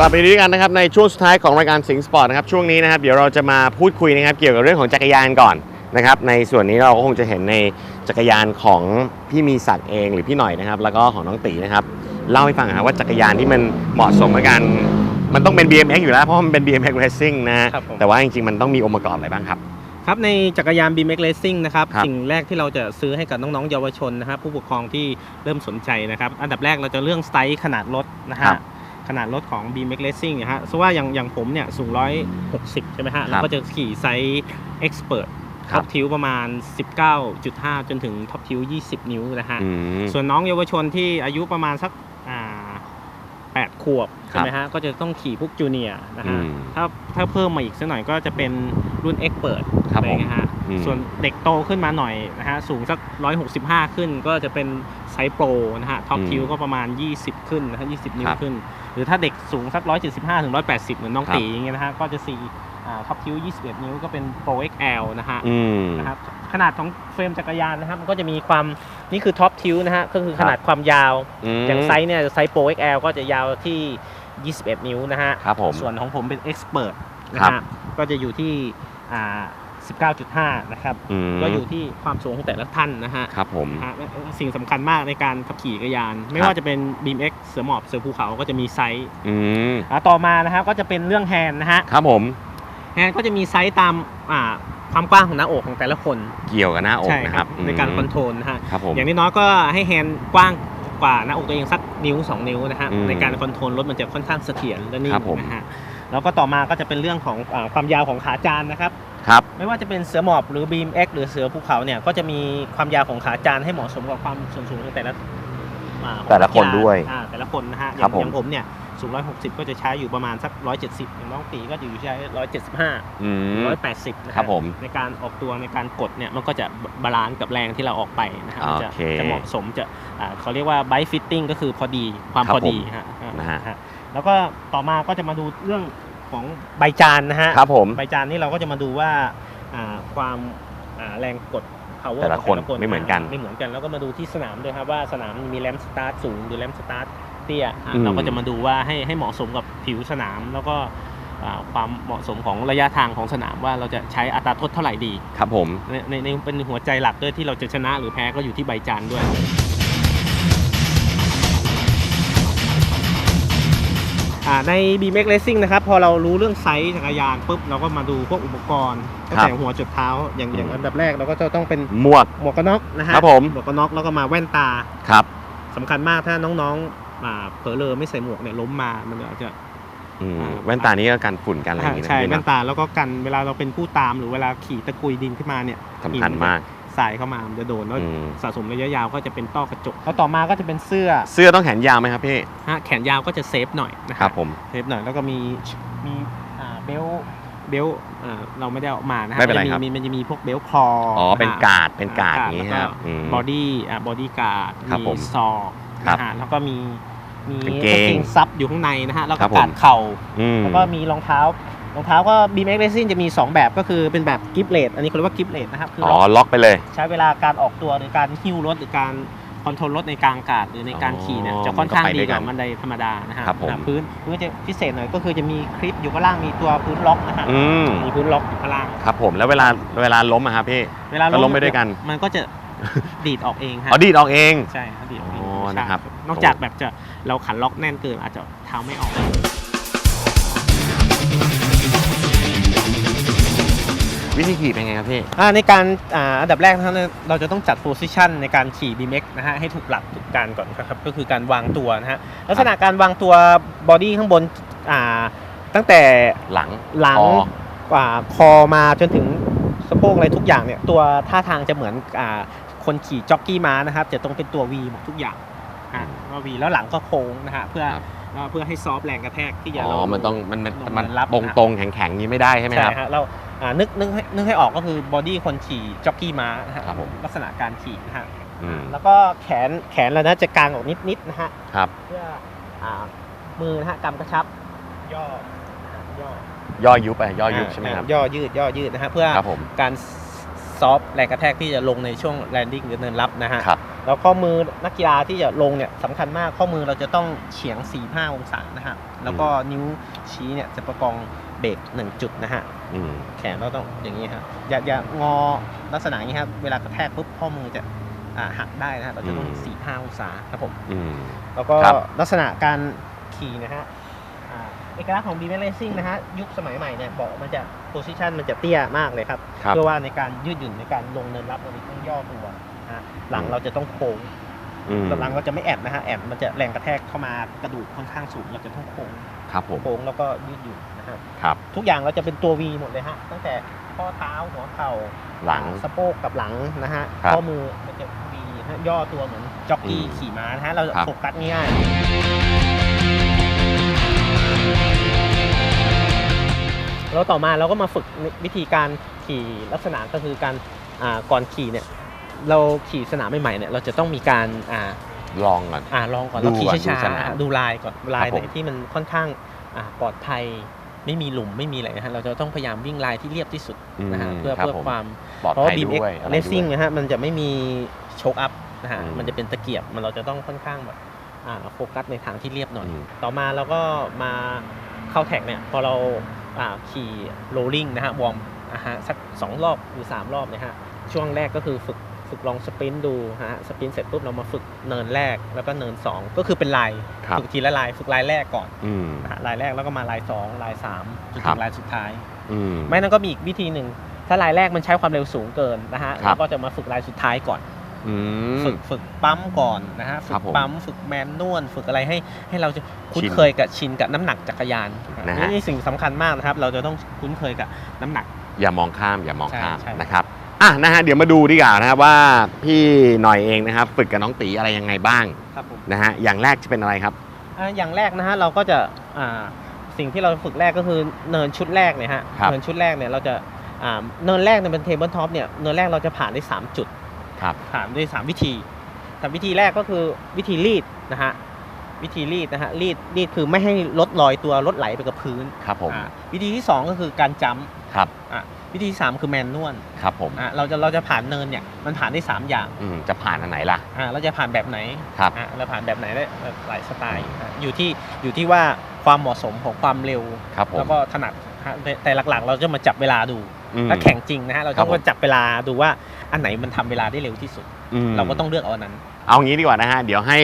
กลับไปด้วยกันนะครับในช่วงสุดท้ายของรายการสิงสปอร์ตนะครับช่วงนี้นะครับเดี๋ยวเราจะมาพูดคุยนะครับเกี่ยวกับเรื่องของจักรยานก่อนนะครับในส่วนนี้เราก็คงจะเห็นในจักรยานของพี่มีศักดิ์เองหรือพี่หน่อยนะครับ แล้วก็ของน้องตีนะครับเล่าให้ฟังนะครับว่าจักรยานที่มันเหมาะสมกับการมันต้องเป็น BMX อยู่แล้วเพราะมันเป็น BMX Racing นะฮะครับผม แต่ว่าจริงๆมันต้องมีองค์ประกอบอะไรบ้างครับ ครับในจักรยาน BMX Racing นะครับ ครับ สิ่งแรกที่เราจะซื้อให้กับน้องๆเยาวชนนะครับผู้ปกครองที่เริ่มสนใจนะครับ อันดับแรกเราจะเรื่องไซส์ขนาดรถนะครัฮะบ ขขนาดรถของ BMX Racing นะฮะเพราะว่าอย่างอย่างผมเนี่ยสูง 160 ใช่ไหมฮะครับแล้วก็จะขี่ไซส์ Expert ครัท็บอปทิวประมาณ 19.5 จนถึงท็อปทิว 20 นิ้วนะฮะอืมส่วนน้องเยาวชนที่อายุประมาณสัก 8 ขวบใช่ไหมฮะก็จะต้องขี่พวกจูเนียนะฮะถ้าถ้าเพิ่มมาอีกสักหน่อยก็จะเป็นรุ่นเอ็กเปิดอะไรเงี้ยฮะส่วนเด็กโตขึ้นมาหน่อยนะฮะสูงสัก 165 ขึ้นก็จะเป็นไซโปรนะฮะท็อปคิวก็ประมาณ 20 ขึ้นนะฮะ20 นิ้วขึ้น หรือถ้าเด็กสูงสัก 175ถึง180 เหมือนน้องตีอย่างเงี้ยนะฮะก็จะ4 ท็อปทิว21 นิ้วก็เป็นโปร XL นะฮะอืมนะครับขนาดของเฟรมจักรยานนะครับมันก็จะมีความนี่คือท็อปทิวนะฮะก็คือขนาดความยาวมอย่างไซส์เนี่ยไซส์โปร XL ก็จะยาวที่ 21 นิ้วนะฮะครับผมส่วนของผมเป็น Expert นะครัฮะบก็จะอยู่ที่อ่า19.5 นะครับมก็อยู่ที่ความสูงของแต่ละท่านนะฮะ ครับผมนะฮะและสิ่งสำคัญมากในการขับขี่จักรยาน ไม่ครับว่าจะเป็น BMX เสือหมอบ เสือภูเขาก็จะมีไซส์อืมอ่าต่อมานะครับก็จะเป็นเรื่องแฮนด์นะฮะ ครับผม แฮนด์ก็จะมีไซส์ตามอ่าความกว้างของหน้าอกของแต่ละคนเกี่ยวกับหน้าอกใช่นะคครัรับบในการคอนโทรลนะฮะครับผมอย่างน้อยๆก็ให้แฮนด์กว้างกว่าหน้าอกตัวเองสักนิ้ว 2 นิ้วนะฮะอืมในการคอนโทรลรถมันจะค่อนข้างเสถียรและนิ่ครังบผมนะฮะแล้วก็ต่อมาก็จะเป็นเรื่องของอาความยาวของขาจานนะครับครับไม่ว่าจะเป็นเสือหมอบหรือ BMX หรือเสือภูเขาเนี่ยก็จะมีความยาวของขาจานให้เหมาะสมกับความส่วนสูงของแต่ละอ่าของแต่ละคนกีฬาด้วยอ่าแต่ละคนนะฮะอครัย่าบงผมอย่างผมเนี่ยสูง160ก็จะใช้อยู่ประมาณสัก170อย่างน้องตีก็จะอยู่ใช้175อืมร้อยแปดสิบนะครัฮะบผมในการออกตัวในการกดเนี่ยมันก็จะบาลานซ์กับแรงที่เราออกไปนะครับมันจะโอเคจะเหมาะสมจะอ่าเขาเรียกว่าไบฟิตติ้งก็คือพอดีความครับพอดีผมฮะนะฮะฮะแล้วก็ต่อมาก็จะมาดูเรื่องของใบจานนะฮะครับผมใบจานนี่เราก็จะมาดูว่าอ่าความอ่าแรงกด power แต่ละของคนไม่เหมือนกันไม่เหมือนกันแล้วก็มาดูที่สนามด้วยครับว่าสนามมีแรมสตาร์ทสูงหรือแรมสตาร์ท เตี้ยอะอืม เราก็จะมาดูว่าให้ให้เหมาะสมกับผิวสนาม แล้วก็อ่าความเหมาะสมของระยะทางของสนามว่าเราจะใช้อัตราโทษเท่าไหร่ดีครับผม ในในในเป็นหัวใจหลักด้วยที่เราจะชนะหรือแพ้ก็อยู่ที่ใบจานด้วย อ่าใน BMX Racing นะครับ พอเรารู้เรื่องไซส์จักรยานปุ๊บเราก็มาดูพวกอุปกรณ์ตั้งแต่หัวจดเท้าอย่างอย่างอืมอันดับแรกเราก็จะต้องเป็นหมวก หมวกกันน็อกนะฮะครับผม หมวกกันน็อกแล้วก็มาแว่นตา ครับ สำคัญมากถ้าน้องๆอ่า เผลอเลอไม่ใส่หมวกเนี่ยล้มมามันอาจจะอืมอ่าแว่นตานี้ก็กันฝุ่นกันอะไรอย่างงี้นะใช่พี่แว่นะนตาแล้วก็กันเวลาเราเป็นผู้ตามหรือเวลาขี่ตะกุยดินขึ้นมาเนี่ยสำคัญมากสายเข้ามามันจะโดนแล้วอืมสะสมระยะยาวก็จะเป็นต้อกระจกแล้วต่อมาก็จะเป็นเสื้อเสื้อต้องแขนยาวไหมครับพี่ฮะแขนยาวก็จะเซฟหน่อยนะครับผมเซฟหน่อยแล้วก็มีมีอ่าเบลต์เบลต์อ่าเราไม่ได้เอามานะฮะไม่เป็นไรจะครับมีมันจะมีพวกเบลต์คออ๋อ๋อเป็นการ์ดเป็นการ์ดอย่างงี้ครับอืมบอดี้อ่าบอดี้การ์ดครับผมมีซอก ครับนะฮะแล้วก็มีมีกางเกงซับอยู่ข้างในนะฮะแล้วครัก็บผม การดเข่า อืม แล้วก็มีรองเท้ารองเท้าก็ BMX Racing จะมี 2 แบบก็คือเป็นแบบกิฟเลตอันนี้เขาเรียกว่ากิฟเลตนะครับคืออ๋อ เราล็อกไปเลย ใช้เวลาการออกตัวหรือการหิ้วรถหรือการคอนโทรลรถในกลางอากาศหรือในการขี่เนี่ยอ๋อจะค่อนข้างมันก็ไปดีด้วยกกัว่านบันไดธรรมดานะฮะครับผมอ่าพื้นพื้นจะพิเศษหน่อยก็คือจะมีคลิปอยู่ข้างล่างมีตัวพื้นล็อกนะฮะอืม มีพื้นล็อกอยู่ข้างล่าง ครับผม แล้วเวลาเวลาล้มอะครับพี่ เวลาก็ล้มไปด้วยกัน มันก็จะดีดออกเองฮะอ๋อดีดออกเอง ใช่ครับดีดออกเองอ๋อใช่ นะครับ นอกจากแบบจะเราขันล็อกแน่นเกินอาจจะเท้าไม่ออกวิธีขี่เป็นไงครับพี่อ่าในการอ่าอันดับแรกนะครับเราจะต้องจัดโพซิชันในการขี่ BMX นะฮะให้ถูกหลักถูกการก่อนครับก็คือการวางตัวนะฮะลักษณะการวางตัวบอดี้ข้างบนอ่าตั้งแต่หลังหลังอ๋อกว่าคอมาจนถึงสะโพกอะไรทุกอย่างเนี่ยตัวท่าทางจะเหมือนอ่าคนขี่จ็อกกี้ม้านะครับจะต้องเป็นตัว V หมดทุกอย่าง อ่าว่า V แล้วหลังก็โค้งนะฮะเพื่อครับเพื่อให้ซอฟต์แรงกระแทกที่จะอ๋อเรามันต้องมันมันลงมันรับตรงนะฮะตรงๆแข็งแข็งๆนี้ไม่ได้ใช่ไหมครับฮะเราอ่านึกนึกให้นึกให้ออกก็คือบอดี้คนขี่จ็อกกี้ม้านะฮะครับผมลักษณะการขี่นะฮะอืมแล้วก็แขนแขนเรานะจะกางออกนิดนิดๆนะฮะครับเพื่ออ่ามือนะฮะกำกระชับย่อย่อยุบไปย่อยุบใช่ไหมครับย่อยืดย่อยืดนะฮะเพื่อครับผมการซอฟต์แรงกระแทกที่จะลงในช่วงแลนดิ้งหรือเนินรับนะฮะครับ แล้วข้อมือนักกีฬาที่จะลงเนี่ยสำคัญมากข้อมือเราจะต้องเฉียง 4-5 องศานะฮะแล้วก็นิ้วชี้เนี่ยจะประกองเบรก1จุดนะฮะอืมแขนเราต้องอย่างนี้ครับอย่าอย่างอลักษณะอย่างนี้ครับเวลากระแทกปุ๊บข้อมือจะอ่าหักได้นะฮะเราจะต้องอืม4 5องศาครับผมอืม แล้วก็ครับ ลักษณะการขี่นะฮะอ่าเอกลักษณ์ของ b m Racing นะฮะยุคสมัยใหม่เนี่ยเบาะมันจะโพซิชันมันจะเตี้ยมากเลยครับ ครับ เพื่อว่าในการยืดหยุ่นในการลงเนินรับเราต้องย่อตัว นะฮะหลังอืมเราจะต้องโค้งอืม หลังเราจะไม่แอบนะฮะแอบมันจะแรงกระแทกเข้ามากระดูกค่อนข้างสูงเราจะต้องโค้งครับผม โค้งแล้วก็ยืดหยุ่นนะครับครับ ทุกอย่างเราจะเป็นตัว V หมดเลยฮะตั้งแต่ข้อเท้าหัวเข่าหลัง สะโพกกับหลังนะฮะครับข้อมือมันจะ V ฮะย่อตัวเหมือนจ็อกกี้อืมขี่ม้านะฮะเราจะครับ โฟกัสง่ายๆ แล้วต่อมาเราก็มาฝึกวิธีการขี่ลักษณะก็คือการอ่าก่อนขี่เนี่ย เราขี่สนามใหม่ๆเนี่ยเราจะต้องมีการอ่าลองก่อน อ่าลองก่อนดูเราขี่ก่อนช้าดูสนามๆดูลายก่อนลายครับไหผนมที่มันค่อนข้างอ่าปลอดภัยไม่มีหลุมไม่มีอะไรนะฮะเราจะต้องพยายามวิ่งลายที่เรียบที่สุดนะฮะมเพื่อครับเพื่อผมความปลอดเพราะภัว่าย BMX ด้วยอะไร Racing ด้วยนะฮะมันจะไม่มีโชคอัพนะฮะอืมมันจะเป็นตะเกียบมันเราจะต้องค่อนข้างแบบอ่าโฟกัสในทางที่เรียบหน่อยอืมต่อมาเราก็มาเข้าแท็กเนี่ยพอเราอ่าขี่โรลลิ่งนะฮะวอร์มนะฮะสักสองรอบหรือสามรอบเนะฮะช่วงแรกก็คือฝึก ฝึกลองสปรินต์ดูนะฮะสปรินต์เสร็จปุ๊บเรามาฝึกเนินแรกแล้วก็เนินสองก็คือเป็นลายครับฝึกทีละลายฝึกลายแรกก่อนอืมนะฮะลายแรกแล้วก็มาลายสองลายสามจนครัถึบงลายสุดท้ายอืมไม่นั้นก็มีอีกวิธีหนึ่งถ้าลายแรกมันใช้ความเร็วสูงเกินนะฮะครับเราก็จะมาฝึกลายสุดท้ายก่อนอืมฝึกฝึกปั๊มก่อนนะฮะฝึครักบผมปั๊มฝึกแมนนวลฝึกอะไรให้ให้เราจะคุ้นชินเคยกับชินกับน้ำหนักจักรยานนะฮะนี่สิ่งสำคัญมากนะครับ เราจะต้องคุ้นเคยกับน้ำหนัก อย่ามองข้ามอย่ามองข้ามใช่ใช่นะครับ อะนะฮะเดี๋ยวมาดูดีกว่านะครับว่าพี่หน่อยเองนะครับ ฝึกกับน้องตีอะไรยังไงบ้างครับผมนะฮะอย่างแรกจะเป็นอะไรครับ อ่าอย่างแรกนะฮะเราก็จะอ่าสิ่งที่เราฝึกแรกก็คือเนินชุดแรกเนี่ยฮะครับ เนินชุดแรกเนี่ยเราจะอ่าเนินแรกเนี่ยเป็นเทเบิลท็อปเนี่ยเนินแรกเราจะผ่านได้สามจุด ครับผ่านด้วยสามวิธีแต่วิธีแรกก็คือวิธีรีดนะฮะ วิธีรีดนะฮะ รีด รีดคือไม่ให้รถลอยตัวรถไหลไปกับพื้นครับผม อ่าวิธีที่สองก็คือการจัมป์ครับ อะ วิธีที่สามคือแมนนวลครับผมอะเราจะเราจะผ่านเนินเนี่ยมันผ่านได้สามอย่างอืมจะผ่านอันไหนล่ะอะเราจะผ่านแบบไหนครับอะเราผ่านแบบไหนได้หลายสไตล์อะอยู่ที่อยู่ที่ว่าความเหมาะสมของความเร็วครับผมแล้วก็ถนัดฮะแต่แต่หลักๆ เราจะมาจับเวลาดูอืม ถ้าแข่งจริงนะฮะเราครัต้บองผม มาจับเวลาดูว่าอันไหนมันทำเวลาได้เร็วที่สุดอืมเราก็ต้องเลือกเอาอันนั้น เอางี้ดีกว่านะฮะ เดี๋ยวให้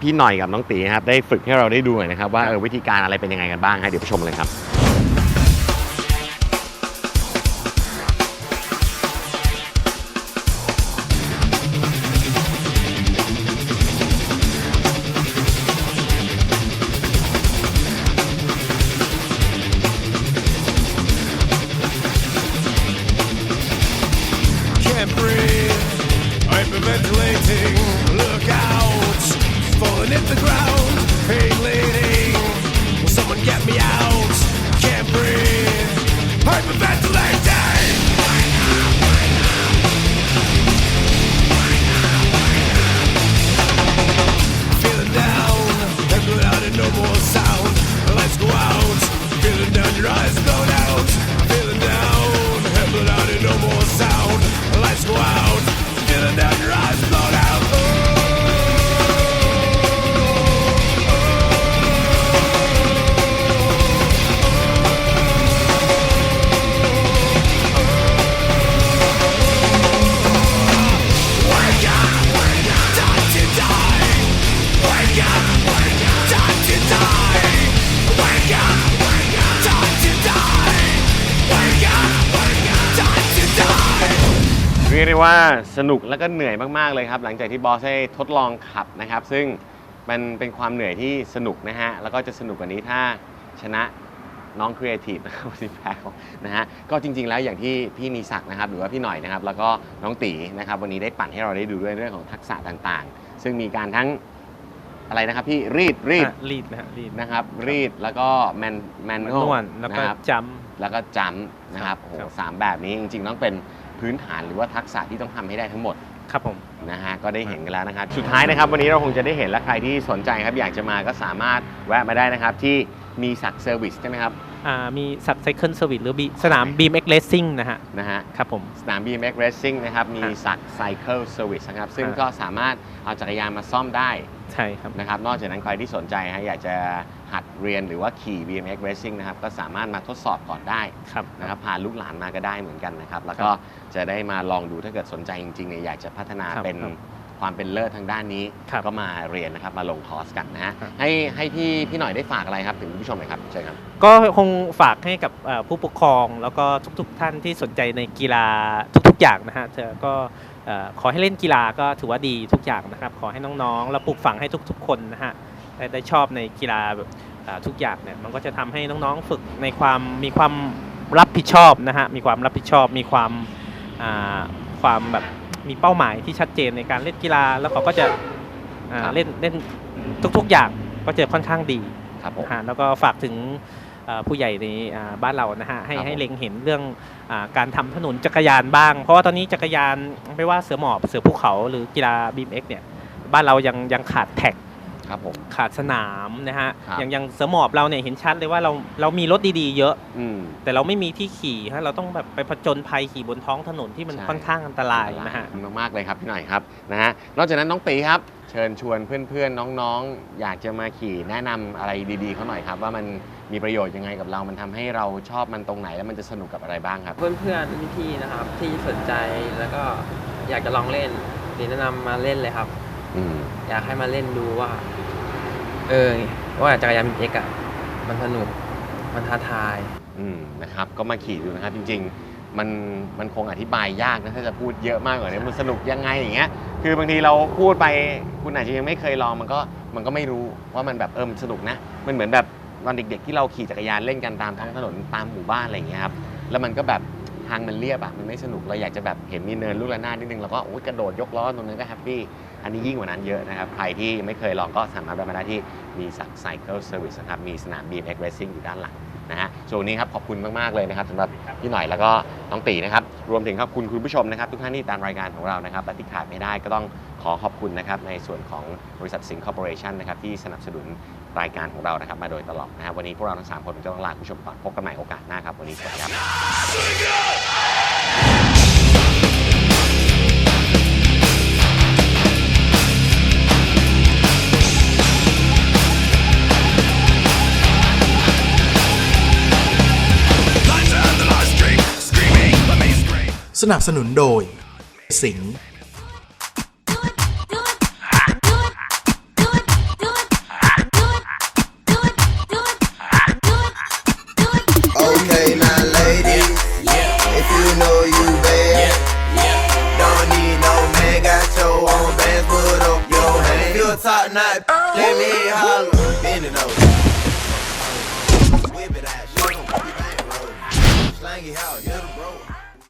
พี่หน่อยกับน้องตีนะครับได้ฝึกให้เราได้ดูหน่อยนะครับว่าเออวิธีการอะไรเป็นยังไงกันบ้างฮะเดี๋ยวไปชมเลยครับ hyperventilating. Look out, falling hit the ground, pain leading. Will someone get me out? ได้ว่าสนุกแล้วก็เหนื่อยมากๆเลยครับ หลังจากที่บอสได้ทดลองขับนะครับ ซึ่งมันเป็นความเหนื่อยที่สนุกนะฮะ แล้วก็จะสนุกกว่านี้ถ้าชนะน้องครีเอทีฟนะครับสิแพ้นะฮะ ก็จริงๆแล้วอย่างที่พี่มีศักดิ์นะครับ หรือว่าพี่หน่อยนะครับ แล้วก็น้องตีนะครับ วันนี้ได้ปั่นให้เราได้ดูด้วยเรื่องของทักษะต่างๆ ซึ่งมีการทั้งอะไรนะครับพี่รีดรีดอะรีดนะฮะรีดนะครับ รีดแล้วก็แมนแมนแมนนนวลแล้วก็นะครับจัมป์แล้วก็จัมป์นะครับครับโอ้โหครับ สามแบบนี้จริงๆต้องเป็น พื้นฐานหรือว่าทักษะที่ต้องทำให้ได้ทั้งหมดครับผมนะฮะก็ได้เห็นกันแล้วนะครับ สุดท้ายนะครับ วันนี้เราคงจะได้เห็นและใครที่สนใจครับอยากจะมาก็สามารถแวะมาได้นะครับที่ มีศักดิ์เซอร์วิสใช่ไหมครับอ่ามีสักไซเคิลเซอร์วิสหรือ B สนาม BMX Racing นะฮะนะฮะครับผมสนาม BMX Racing นะครับมีฮะศักดิ์ Cycle Service นะครับซึ่งฮะก็สามารถเอาจักรยานมาซ่อมได้ใช่ครับนะครับนอกจากนั้นใครที่สนใจฮะอยากจะหัดเรียนหรือว่าขี่ BMX Racing นะครับก็สามารถมาทดสอบก่อนได้ครับนะครับพาลูกหลานมาก็ได้เหมือนกันนะครับ แล้วก็จะได้มาลองดูถ้าเกิดสนใจจริงๆเนี่ยอยากจะพัฒนาครับเป็น ครับความเป็นเลิศทางด้านนี้ ครับ ก็มาเรียนนะครับ มาลงคอร์สกันนะฮะครับให้ให้พี่พี่หน่อยได้ฝากอะไรครับ ถึงคุณผู้ชมหน่อยครับเชิญครับ ก็คงฝากให้กับเอ่อผู้ปกครองแล้วก็ทุกๆท่านที่สนใจในกีฬาทุกๆอย่างนะฮะเธอก็เอ่อขอให้เล่นกีฬาก็ถือว่าดีทุกอย่างนะครับ ขอให้น้องๆ แล้วปลูกฝังให้ทุกๆ คนนะฮะได้ได้ชอบในกีฬาแบบเอ่อทุกอย่างเนี่ยมันก็จะทำให้น้องๆฝึกในความมีความรับผิดชอบนะฮะมีความรับผิดชอบมีความอ่าความแบบ มีเป้าหมายที่ชัดเจนในการเล่นกีฬา แล้วเขาก็จะอ่าครับเล่นเล่นทุกๆอย่างก็จะค่อนข้างดีครับผมนะฮะแล้วก็ฝากถึงเอ่อผู้ใหญ่ในอ่าบ้านเรานะฮะให้ครับผมให้เล็งเห็นเรื่องอาการทำถนนจักรยานบ้าง เพราะว่าตอนนี้จักรยานไม่ว่าเสือหมอบเสือภูเขาหรือกีฬา BMX เนี่ยบ้านเรายังยังขาดแท็ก ครับผม ขาดสนามนะฮะครับ อย่างอย่างเสือหมอบเราเนี่ยเห็นชัดเลยว่าเราเรามีรถดีๆ เยอะ อืม แต่เราไม่มีที่ขี่ฮะเราต้องแบบไปผจญภัยขี่บนท้องถนนที่มันใช่ ค่อนข้างอันตรายนะฮะ ขอบคุณมากๆเลยครับพี่หน่อยครับนะฮะนอกจากนั้นน้องตีครับ เชิญชวนเพื่อนๆน้องๆ อยากจะมาขี่แนะนำอะไรดีๆเขาหน่อยครับ ว่ามันมีประโยชน์ยังไงกับเรา มันทำให้เราชอบมันตรงไหนแล้วมันจะสนุกกับอะไรบ้างครับ เพื่อนๆพี่ๆนะครับ ที่สนใจแล้วก็อยากจะลองเล่นเดี๋ยวแนะนำมาเล่นเลยครับ อืมอยากให้มาเล่นดูว่า เออว่าจักรยานเอ็กอะมันสนุกมันท้าทายอืมนะครับ ก็มาขี่ดูนะครับ จริง ๆ มันมันคงอธิบายยากนะถ้าจะพูดเยอะมากกว่านี้มันสนุกยังไงอย่างเงี้ย คือบางทีเราพูดไปคุณอาจจะยังไม่เคยลองมันก็มันก็ไม่รู้ว่ามันแบบเออมันสนุกนะ มันเหมือนแบบตอนเด็ก ๆ ที่เราขี่จักรยานเล่นกันตามท้องถนนตามหมู่บ้านอะไรอย่างเงี้ยครับแล้วมันก็แบบ ทางมันเรียบอะมันไม่สนุกเราอยากจะแบบเห็นมีเนินลูกระนาดนิดนึงเราก็โอ้ยกระโดดยกล้อตรงนั้นก็แฮปปี้อันนี้ยิ่งกว่านั้นเยอะนะครับ ใครที่ไม่เคยลองก็สามารถไปมาได้ที่มีสัก Cycle Service นะครับ มีสนาม BMX Racing อยู่ด้านหลังนะฮะส่วนนี้ครับขอบคุณมาก ๆ เลยนะครับสำหรับพี่หน่อยแล้วก็น้องตีนะครับ รวมถึงขอบคุณคุณผู้ชมนะครับ ทุกท่านที่ติดตามรายการของเรานะครับและที่ขาดไม่ได้ก็ต้องขอขอบคุณนะครับในส่วนของบริษัทสิงห์คอร์ปอเรชันนะครับที่สนับสนุน รายการของเรานะครับมาโดยตลอดนะครับวันนี้พวกเราทั้งสามคนจะต้องลาคุณผู้ชมก่อนพบกันใหม่โอกาสหน้าครับวันนี้สวัสดีครับ Lights out the last drink, screaming, let me scream. สนับสนุนโดย สิงห์